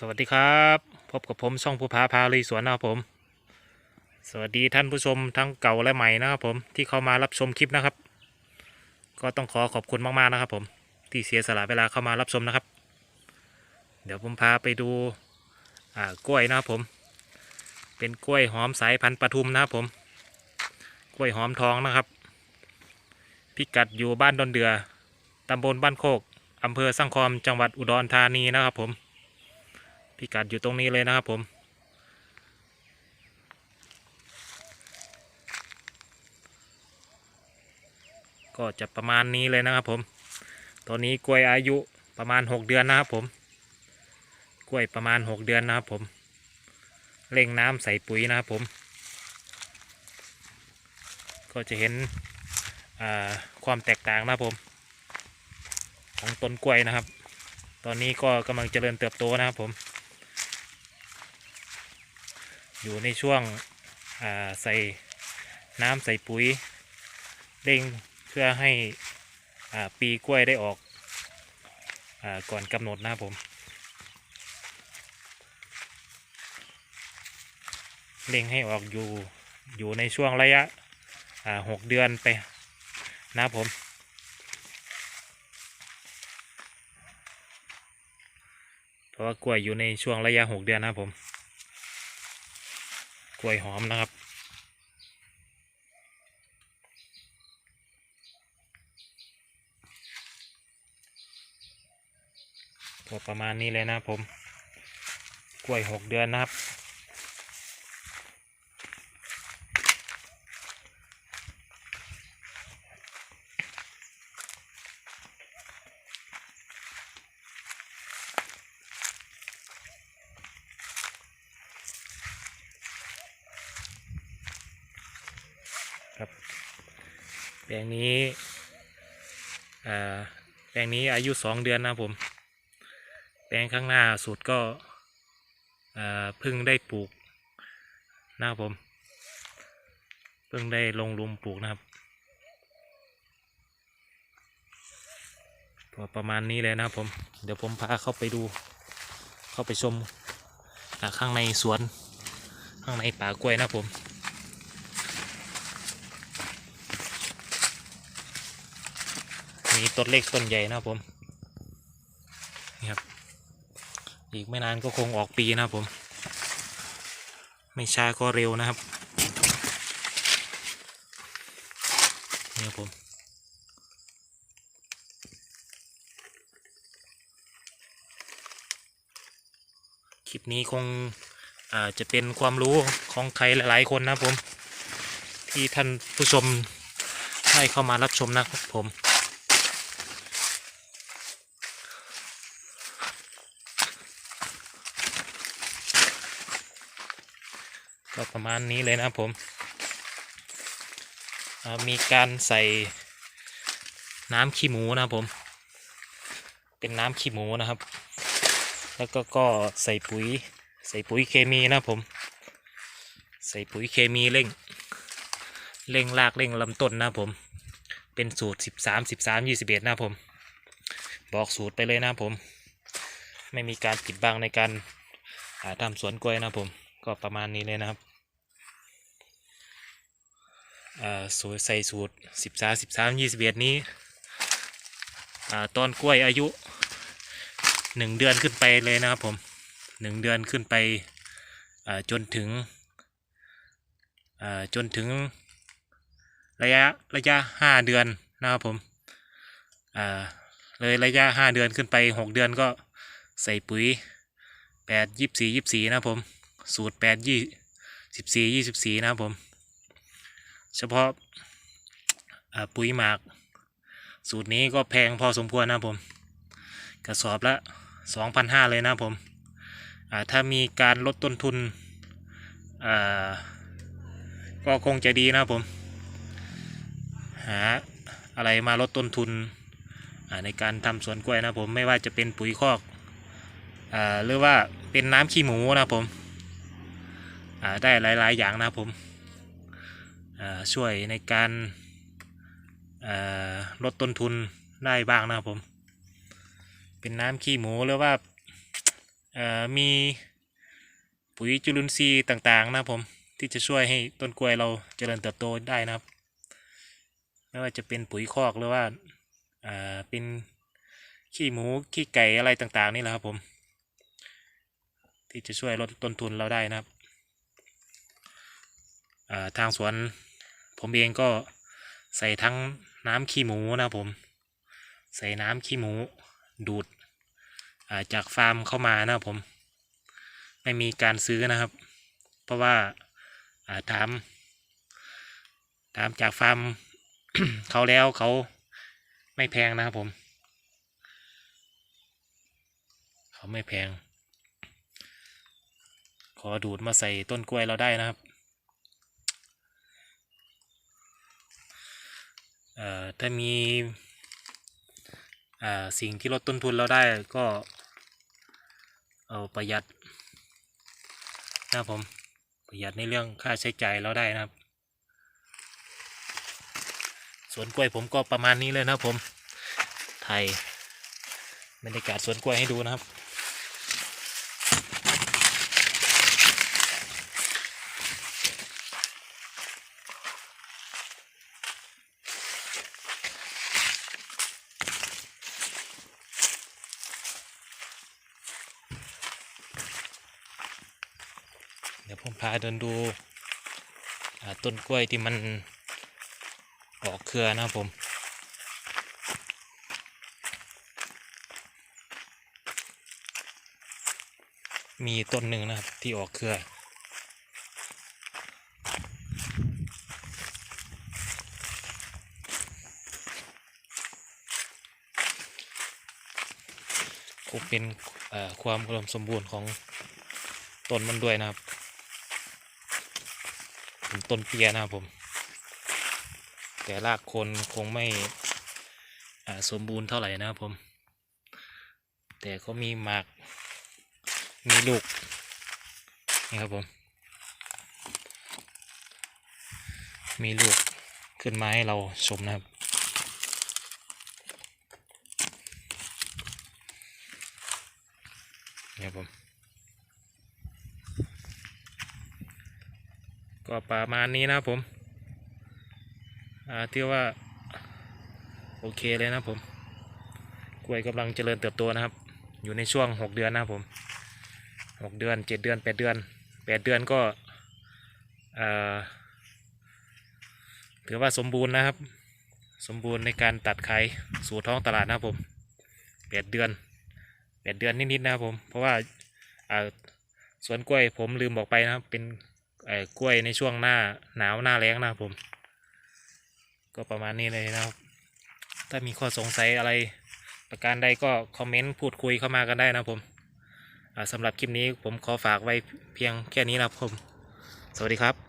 สวัสดีครับ พบกับผมช่องภูผาพาลุยสวนนะครับผม สวัสดีท่านผู้ชมทั้งเก่าและใหม่นะครับผมที่เข้ามารับชมคลิปนะครับ ก็ต้องขอขอบคุณมากๆนะครับผมที่เสียสละเวลาเข้ามารับชมนะครับ เดี๋ยวผมพาไปดูอ่ากล้วยนะครับผม เป็นกล้วยหอมสายพันธุ์ปทุมนะครับผม กล้วยหอมทองนะครับ พิกัดอยู่บ้านดอนเดือตำบลบ้านโคกอำเภอสังคอมจังหวัดอุดรธานีนะครับผม พิกัดอยู่ตรงนี้เลยนะครับผม ก็จะประมาณนี้เลยนะครับผม ตอนนี้กล้วยอายุประมาณ 6 เดือนนะครับผม กล้วยประมาณ 6 เดือนนะครับผมเร่งน้ำใส่ปุ๋ยนะครับผม ก็จะเห็นความแตกต่างนะครับผม ของต้นกล้วยนะครับ ตอนนี้ก็กำลังเจริญเติบโตนะครับผม อยู่ในช่วงใส่น้ำใส่ปุ๋ยเร่งเพื่อให้ปีกล้วยได้ออกอก่อนกำหนดนะครับผมเร่งให้ออกอยู่อยู่ในช่วงระยะหกเดือนไปนะครับผมเพราะว่ากล้วยอยู่ในช่วงระยะหกเดือนนะครับผม กล้วยหอมนะครับ ก็ประมาณนี้เลยนะผม กล้วยหกเดือนนะครับ แปลงนี้อ่าแปลงนี้อายุสองเดือนนะผม แปลงข้างหน้าสุดก็อ่าเพิ่งได้ปลูกนะครับผม เพิ่งได้ลงลุมปลูกนะครับ็ประมาณนี้เลยนะครับผม เดี๋ยวผมพาเข้าไปดู เข้าไปชมข้างในสวน ข้างในป่ากล้วยนะครับผม มีต้นเล็กต้นใหญ่นะครับผมนี่ครับอีกไม่นานก็คงออกปีนะครับผม ไม่ช้าก็เร็วนะครับนี่ครับผมคลิปนี้คงอ่าจะเป็นความรู้ของใครหลาย ๆ คนนะผม ที่ท่านผู้ชมได้เข้ามารับชมนะครับผม ก็ประมาณนี้เลยนะครับผมมีการใส่น้ำขี้หมูนะครับผม เป็นน้ำขี้หมูนะครับ แล้วก็ก็ใส่ปุ๋ย ใส่ปุ๋ยเคมีนะครับผม ใส่ปุ๋ยเคมีเร่ง เร่งรากเร่งลำต้นนะครับผม เป็นสูตร 13 13 21นะครับผม บอกสูตรไปเลยนะครับผม ไม่มีการปิดบังในการาทำสวนกล้วยนะครับผม ก็ประมาณนี้เลยนะครับ สูตรใส่สูตรสิบสามสิบสามยี่สิบเอ็ดนี้ตอนกล้วยอายุหนึ่งเดือนขึ้นไปเลยนะครับผมหนึ่งเดือนขึ้นไปจนถึงจนถึงระยะระยะห้าเดือนนะครับผมเลยระยะห้าเดือนขึ้นไปหกเดือนก็ใส่ปุ๋ยแปดยี่สี่ยี่สี่นะผมสูตรแปดยี่สิบสี่ยี่สิบสี่นะครับผม เฉพาะปุ๋ยหมากสูตรนี้ก็แพงพอสมควรนะผม กระสอบละสองพันห้าเลยนะผมถ้ามีการลดต้นทุนก็คงจะดีนะผม หาอะไรมาลดต้นทุนในการทำสวนกล้วยนะผมไม่ว่าจะเป็นปุ๋ยคอกอหรือว่าเป็นน้ำขี้หมูนะผมได้หลาย ๆ อย่างนะผม ช่วยในการลดต้นทุนได้บ้างนะครับผม เป็นน้ำขี้หมูหรือว่ามีปุ๋ยจุลินทรีย์ต่างๆนะครับผมที่จะช่วยให้ต้นกล้วยเราเจริญเติบโตได้นะครับ ไม่ว่าจะเป็นปุ๋ยคอกหรือว่าเป็นขี้หมูขี้ไก่อะไรต่างๆนี่แหละครับผม ที่จะช่วยลดต้นทุนเราได้นะครับทางสวน ผมเองก็ใส่ทั้งน้ำขี้หมูนะผม ใส่น้ำขี้หมูดูดาจากฟาร์มเข้ามานะผม ไม่มีการซื้อนะครับ เพราะว่าอ่าถามถามจากฟาร์มเขาแล้วเขาไม่แพงนะครับผม เขาไม่แพง ขอดูดมาใส่ต้นกล้วยเราได้นะครับ เอ่อ ถ้ามีสิ่งที่ลดต้นทุนเราได้ก็เอาประหยัดนะครับผมประหยัดในเรื่องค่าใช้จ่ายเราได้นะครับ สวนกล้วยผมก็ประมาณนี้เลยนะครับผม ไทยบรรยากาศสวนกล้วยให้ดูนะครับ เดี๋ยวผมพาเดินดูต้นกล้วยที่มันออกเครือนะครับผม มีต้นหนึ่งนะครับที่ออกเครือ คงเป็นความอุดมสมบูรณ์ของต้นมันด้วยนะครับ เป็นต้นเปียนะครับผม แต่รากโคนคงไม่สมบูรณ์เท่าไหร่นะครับผม แต่ก็มีหมาก มีลูกนี่ครับผม มีลูกขึ้นมาให้เราชมนะครับนี่ครับผม ก็ประมาณนี้นะผมอ่าที่ว่า โอเคเลยนะผมกล้วยกำลังเจริญเติบโตนะครับ อยู่ในช่วงหกเดือนนะผมหกเดือนเจ็ดเดือนแปดเดือนแปดเดือนก็อ่าถือว่าสมบูรณ์นะครับ สมบูรณ์ในการตัดไขายสู่ท้องตลาดนะครับผมแปดเดือนแปดเดือนนิดๆนะครับผม เพราะว่าอ่าสวนกล้วยผมลืมบอกไปนะครับเป็น กล้วยในช่วงหน้าหนาวหน้าแล้งนะครับผม ก็ประมาณนี้เลยนะครับ ถ้ามีข้อสงสัยอะไรประการใดก็คอมเมนต์พูดคุยเข้ามากันได้นะผมสำหรับคลิปนี้ผมขอฝากไว้เพียงแค่นี้นะครับผม สวัสดีครับ